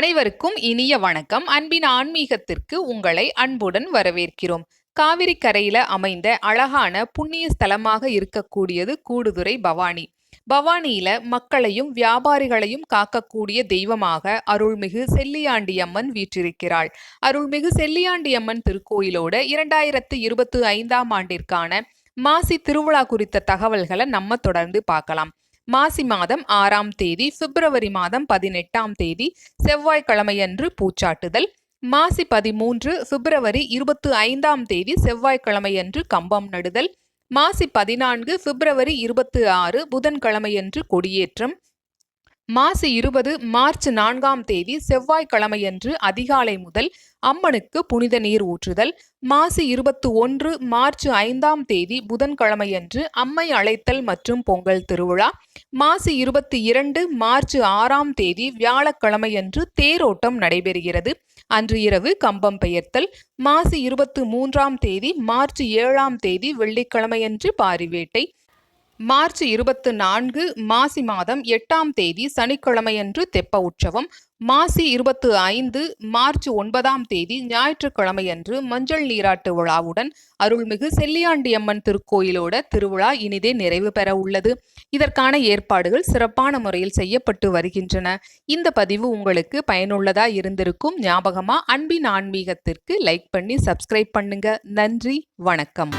அனைவருக்கும் இனிய வணக்கம். அன்பின் ஆன்மீகத்திற்கு உங்களை அன்புடன் வரவேற்கிறோம். காவிரி கரையில அமைந்த அழகான புண்ணிய ஸ்தலமாக இருக்கக்கூடியது கூடுதுறை பவானி. பவானியில மக்களையும் வியாபாரிகளையும் காக்கக்கூடிய தெய்வமாக அருள்மிகு செல்லியாண்டியம்மன் வீற்றிருக்கிறாள். அருள்மிகு செல்லியாண்டியம்மன் திருக்கோயிலோட இரண்டாயிரத்து இருபத்தி ஐந்தாம் ஆண்டிற்கான மாசி திருவிழா குறித்த தகவல்களை நம்ம தொடர்ந்து பார்க்கலாம். மாசி மாதம் ஆறாம் தேதி பிப்ரவரி மாதம் பதினெட்டாம் தேதி செவ்வாய்க்கிழமையன்று பூச்சாட்டுதல். மாசி பதிமூன்று பிப்ரவரி இருபத்து ஐந்தாம் தேதி செவ்வாய்க்கிழமையன்று கம்பம் நடுதல். மாசி பதினான்கு பிப்ரவரி இருபத்து ஆறு புதன்கிழமையன்று கொடியேற்றம். மாசி இருபது மார்ச் நான்காம் தேதி செவ்வாய்க்கிழமையன்று அதிகாலை முதல் அம்மனுக்கு புனித நீர் ஊற்றுதல். மாசி இருபத்தி ஒன்று மார்ச் ஐந்தாம் தேதி புதன்கிழமையன்று அம்மை அழைத்தல் மற்றும் பொங்கல் திருவிழா. மாசி இருபத்தி இரண்டு மார்ச் ஆறாம் தேதி வியாழக்கிழமையன்று தேரோட்டம் நடைபெறுகிறது. அன்று இரவு கம்பம் பெயர்த்தல். மாசி இருபத்து மூன்றாம் தேதி மார்ச் ஏழாம் தேதி வெள்ளிக்கிழமையன்று பாரிவேட்டை. மார்ச் இருபத்து நான்கு மாசி மாதம் எட்டாம் தேதி சனிக்கிழமையன்று தெப்ப உற்சவம். மாசி இருபத்து ஐந்து மார்ச் ஒன்பதாம் தேதி ஞாயிற்றுக்கிழமையன்று மஞ்சள் நீராட்டு விழாவுடன் அருள்மிகு செல்லியாண்டியம்மன் திருக்கோயிலோட திருவிழா இனிதே நிறைவு பெற உள்ளது. இதற்கான ஏற்பாடுகள் சிறப்பான முறையில் செய்யப்பட்டு வருகின்றன. இந்த பதிவு உங்களுக்கு பயனுள்ளதா இருந்திருக்கும் ஞாபகமா அன்பின் ஆன்மீகத்திற்கு லைக் பண்ணி சப்ஸ்கிரைப் பண்ணுங்க. நன்றி வணக்கம்.